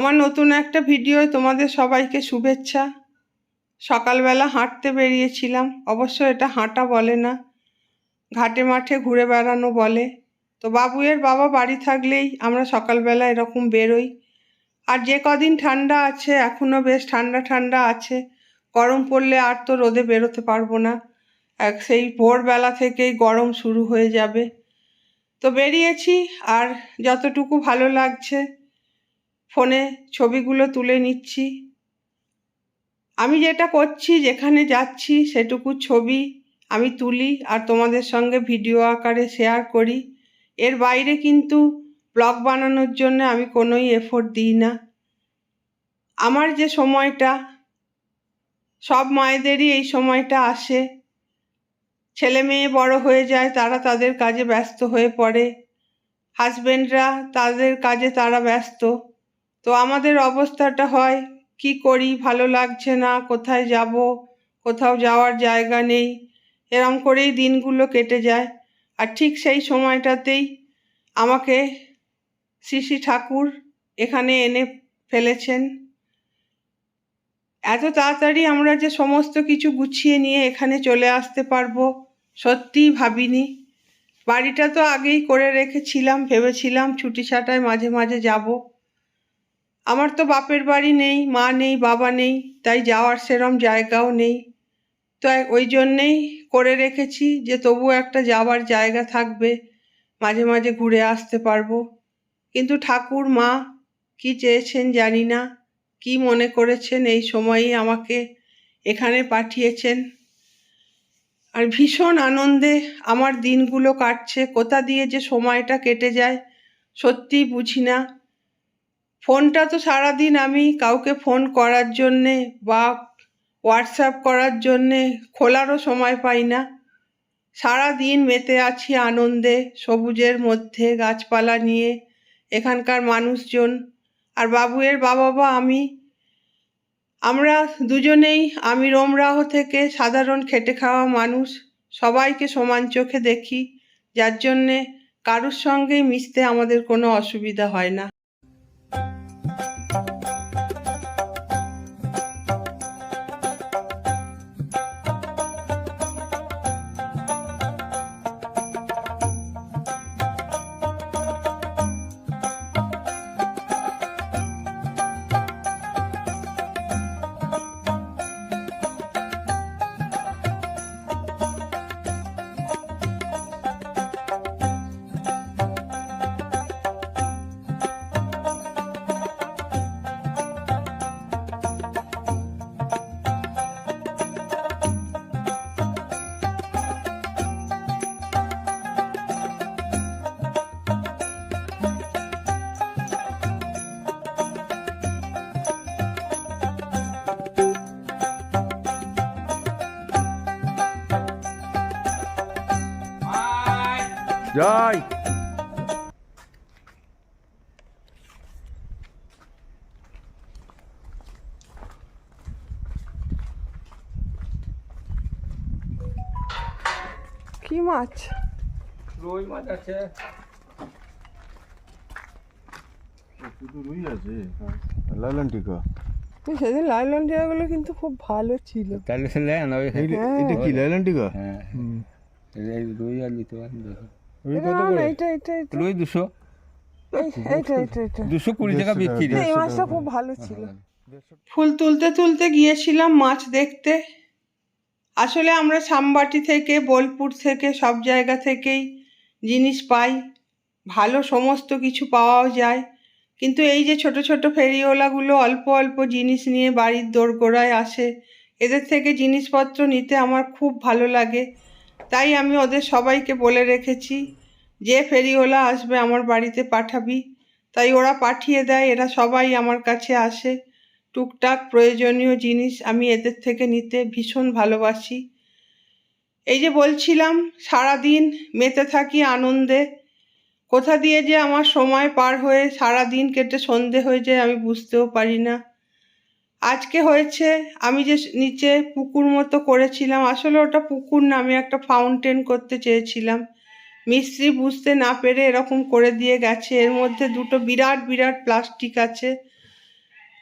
আমার নতুন একটা ভিডিও তোমাদের সবাইকে শুভেচ্ছা। সকালবেলা হাঁটতে বেরিয়েছিলাম। অবশ্য এটা হাঁটা বলে না, ঘাটে মাঠে ঘুরে বেড়ানো বলে। তো বাবুয়ের বাবা বাড়ি থাকলেই আমরা সকালবেলা এরকম বেরোই। আর যে কদিন ঠান্ডা আছে এখনও বেশ ঠান্ডা ঠান্ডা আছে। গরম পড়লে আর তো রোদে বেরোতে পারব না। এক সেই ভোরবেলা থেকেই গরম শুরু হয়ে যাবে। তো বেরিয়েছি, আর যতটুকু ভালো লাগছে ফোনে ছবিগুলো তুলে নিচ্ছি। আমি যেটা করছি, যেখানে যাচ্ছি, সেটুকু ছবি আমি তুলি আর তোমাদের সঙ্গে ভিডিও আকারে শেয়ার করি। এর বাইরে কিন্তু ব্লগ বানানোর জন্য আমি কোনোই এফোর্ট দিই না। আমার যে সময়টা, সব মায়েদেরই এই সময়টা আসে। ছেলে মেয়ে বড় হয়ে যায়, তারা তাদের কাজে ব্যস্ত হয়ে পড়ে। হাজবেন্ডরা তাদের কাজে তারা ব্যস্ত। তো আমাদের অবস্থাটা হয়, কি করি? ভালো লাগছে না, কোথায় যাব? কোথাও যাওয়ার জায়গা নেই। এরম করেই দিনগুলো কেটে যায়। আর ঠিক সেই সময়টাতেই আমাকে শ্রী ঠাকুর এখানে এনে ফেলেছেন। এত তাড়াতাড়ি আমরা যে সমস্ত কিছু গুছিয়ে নিয়ে এখানে চলে আসতে পারব, সত্যিই ভাবিনি। বাড়িটা তো আগেই করে রেখেছিলাম, ভেবেছিলাম ছুটি ছাটায় মাঝে মাঝে যাব। আমার তো বাপের বাড়ি নেই, মা নেই, বাবা নেই, তাই যাওয়ার সেরম জায়গাও নেই। তো ওই জন্যেই করে রেখেছি যে তবু একটা যাওয়ার জায়গা থাকবে, মাঝে মাঝে ঘুরে আসতে পারব। কিন্তু ঠাকুর, মা কি চেয়েছেন জানি না, কি মনে করেছেন এই সময়ই আমাকে এখানে পাঠিয়েছেন। আর ভীষণ আনন্দে আমার দিনগুলো কাটছে, কোথা দিয়ে যে সময়টা কেটে যায় সত্যিই বুঝি না। ফোনটা তো সারাদিন আমি কাউকে ফোন করার জন্যে বা হোয়াটসঅ্যাপ করার জন্যে খোলারও সময় পাই না। সারা দিন মেতে আছি আনন্দে, সবুজের মধ্যে, গাছপালা নিয়ে, এখানকার মানুষজন। আর বাবুয়ের বাবা বা আমি। আমরা দুজনেই, আমি রোমরাহ থেকে সাধারণ খেটে খাওয়া মানুষ, সবাইকে সমান চোখে দেখি। যার জন্যে কারুর সঙ্গেই মিশতে আমাদের কোনো অসুবিধা হয় না। যাই কি মাছ? রুই মাছ আছে। শুধু রুই আছে? সেদিন কিন্তু খুব ভালো ছিল। তাহলে এটা কি লালন হ্যাঁ। রুই আর নিতে পারেন দেখো রুই কত করে? এটা এটা এটা রুই দুশো? এই- এইটা এটা এটা টাকা বিক্রি এই মাছটা খুব ভালো ছিল। ফুল তুলতে তুলতে গিয়েছিলাম মাছ দেখতে। আসলে আমরা সামবাটি থেকে বোলপুর থেকে সব জায়গা থেকেই জিনিস পাই। ভালো সমস্ত কিছু পাওয়াও যায়। কিন্তু এই যে ছোট ছোট ফেরিওয়ালাগুলো অল্প অল্প জিনিস নিয়ে বাড়ির দোরগোড়ায় আসে এদের থেকে জিনিসপত্র নিতে আমার খুব ভালো লাগে। তাই আমি ওদের সবাইকে বলে রেখেছি, যে ফেরিওয়ালা আসবে আমার বাড়িতে পাঠাবি। তাই ওরা পাঠিয়ে দেয়, এরা সবাই আমার কাছে আসে। টুকটাক প্রয়োজনীয় জিনিস আমি এদের থেকে নিতে ভীষণ ভালোবাসি। এই যে বলছিলাম, সারাদিন মেতে থাকি আনন্দে। কোথা দিয়ে যে আমার সময় পার হয়ে সারা দিন কেটে সন্ধে হয়ে যায় আমি বুঝতেও পারি না। আজকে হয়েছে, আমি যে নিচে পুকুর মতো করেছিলাম, আসলে ওটা পুকুর না, আমি একটা ফাউন্টেন করতে চেয়েছিলাম। মিস্ত্রি বুঝতে না পেরে এরকম করে দিয়ে গেছে, এর মধ্যে দুটো বিরাট বিরাট প্লাস্টিক আছে।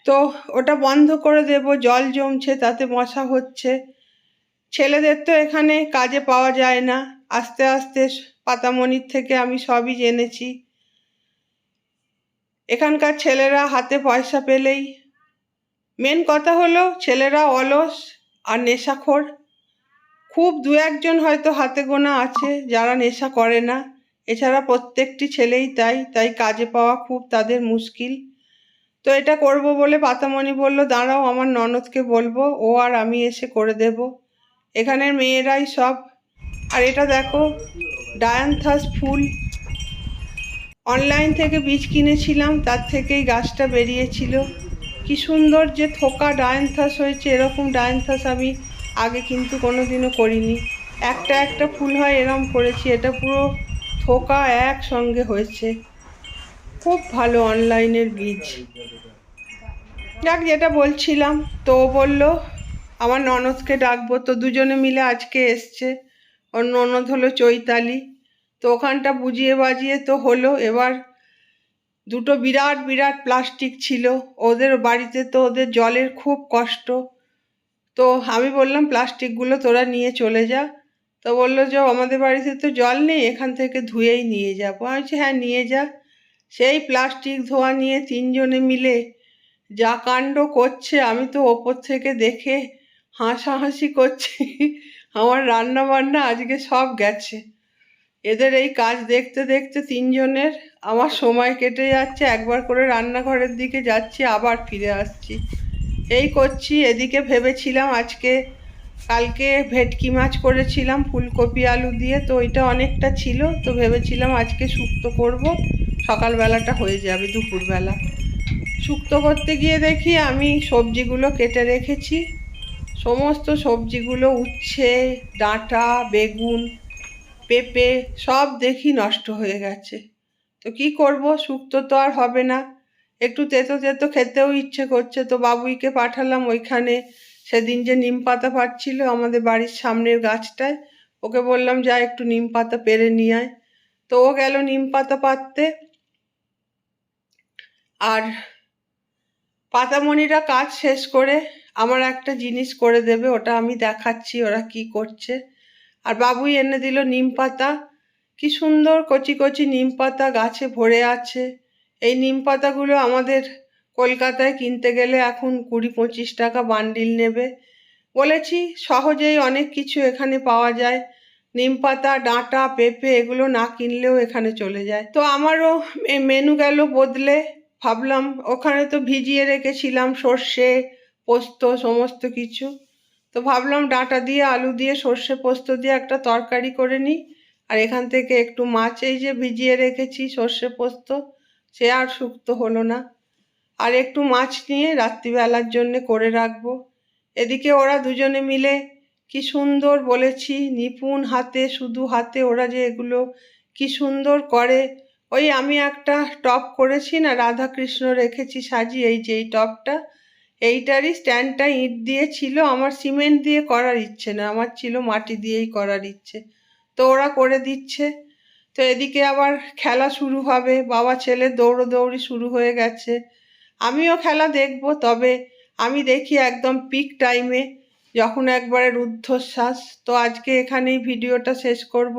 তো ওটা বন্ধ করে দেব, জল জমছে, তাতে মশা হচ্ছে। ছেলেদের তো এখানে কাজে পাওয়া যায় না, আস্তে আস্তে পাতামণির থেকে আমি সবই জেনেছি। এখানকার ছেলেরা হাতে পয়সা পেলেই মেন কথা হলো ছেলেরা অলস আর নেশাখোর। খুব দু একজন হয়তো হাতে গোনা আছে যারা নেশা করে না। এছাড়া প্রত্যেকটি ছেলেই তাই তাই কাজে পাওয়া খুব তাদের মুশকিল। তো এটা করব বলে পাতামণি বলল, দাঁড়াও, আমার ননদকে বলব, ও আর আমি এসে করে দেব। এখানের মেয়েরাই সব। আর এটা দেখো ডায়ান্থাস ফুল। অনলাইন থেকে বীজ কিনেছিলাম, তার থেকেই গাছটা বেরিয়েছিল। কি সুন্দর যে থোকা ডায়ান্থাস হয়েছে, এরকম ডায়ান্থাস আমি আগে কিন্তু কোনো দিনও করিনি। একটা একটা ফুল হয়, এরম করেছি, এটা পুরো থোকা একসঙ্গে হয়েছে। খুব ভালো অনলাইনের বীজ। যাক, যেটা বলছিলাম, তো বলল, আমার ননদকে ডাকবো। তো দুজনে মিলে আজকে এসছে। ওর ননদ হলো চৈতালি। তো ওখানটা বুঝিয়ে বাজিয়ে তো হলো। এবার দুটো বিরাট বিরাট প্লাস্টিক ছিল। ওদের বাড়িতে তো ওদের জলের খুব কষ্ট। তো আমি বললাম প্লাস্টিকগুলো তোরা নিয়ে চলে যা। তো বলল যে, আমাদের বাড়িতে তো জল নেই, এখান থেকে ধুয়েই নিয়ে যাব। আমি বলছি হ্যাঁ নিয়ে যা। সেই প্লাস্টিক ধোয়া নিয়ে তিনজনে মিলে যা কাণ্ড করছে, আমি তো ওপর থেকে দেখে হাসাহাসি করছি। আমার রান্না বান্না আজকে সব গেছে। এদের এই কাজ দেখতে দেখতে তিনজনের আমার সময় কেটে যাচ্ছে, একবার করে রান্নাঘরের দিকে যাচ্ছি, আবার ফিরে আসছি। এই করছি, এদিকে ভেবেছিলাম আজকে, কালকে ভেটকি মাছ করেছিলাম, ফুলকপি, আলু দিয়ে, তো ওইটা অনেকটা ছিল, তো ভেবেছিলাম আজকে শুক্তো করব, সকালবেলাটা হয়ে যাবে দুপুরবেলা। শুক্তো করতে গিয়ে দেখি আমি সবজিগুলো কেটে রেখেছি, সমস্ত সবজিগুলো উচ্ছে, ডাঁটা, বেগুন, পেঁপে, সব দেখি নষ্ট হয়ে গেছে। তো কি করব? শুক্তো তো আর হবে না। একটু তেতো তেতো খেতেও ইচ্ছে করছে। তো বাবুইকে পাঠালাম ওইখানে। সেদিন যে নিম পাতা পাচ্ছিল আমাদের বাড়ির সামনের গাছটায়, ওকে বললাম, যা একটু নিম পাতা পেরে নিয়ে আয়। তো ও গেল নিম পাতা পাততে আর পাতামণিরা কাজ শেষ করে আমার একটা জিনিস করে দেবে, ওটা আমি দেখাচ্ছি, ওরা কি করছে। আর বাবুই এনে দিল নিম পাতা। কি সুন্দর কচি কচি নিম পাতা গাছে ভরে আছে। এই নিম পাতাগুলো আমাদের কলকাতায় কিনতে গেলে এখন কুড়ি পঁচিশ টাকা বান্ডিল নেবে। বলেছি সহজেই অনেক কিছু এখানে পাওয়া যায়। নিম পাতা, ডাঁটা, পেঁপে এগুলো না কিনলেও এখানে চলে যায়। তো আমারও মেনু গেল বদলে। ভাবলাম ওখানে তো ভিজিয়ে রেখেছিলাম সর্ষে, পোস্ত, সমস্ত কিছু। তো ভাবলাম ডাঁটা দিয়ে, আলু দিয়ে, সর্ষে, পোস্ত দিয়ে একটা তরকারি করে নিই। আর এখান থেকে একটু মাছ এই যে ভিজিয়ে রেখেছি, সর্ষে পোস্ত, সে আর শুক্তো হলো না। আর একটু মাছ নিয়ে রাত্রিবেলার জন্য করে রাখব। এদিকে ওরা দুজনে মিলে কি সুন্দর বলেছি, নিপুণ হাতে, শুধু হাতে ওরা যে এগুলো কি সুন্দর করে। ওই আমি একটা টপ করেছি না রাধা কৃষ্ণ রেখেছি সাজিয়ে, এই যে এই টপটা, এইটারই স্ট্যান্ডটা ইট দিয়ে ছিল, আমার সিমেন্ট দিয়ে করার ইচ্ছে না, আমার ছিল মাটি দিয়েই করার ইচ্ছে। তো ওরা করে দিচ্ছে। তো এদিকে আবার খেলা শুরু হবে। বাবা ছেলে দৌড়োদৌড়ি শুরু হয়ে গেছে। আমিও খেলা দেখব, তবে আমি দেখি একদম পিক টাইমে যখন একবারে রুদ্ধশ্বাস। তো আজকে এখানেই ভিডিওটা শেষ করব।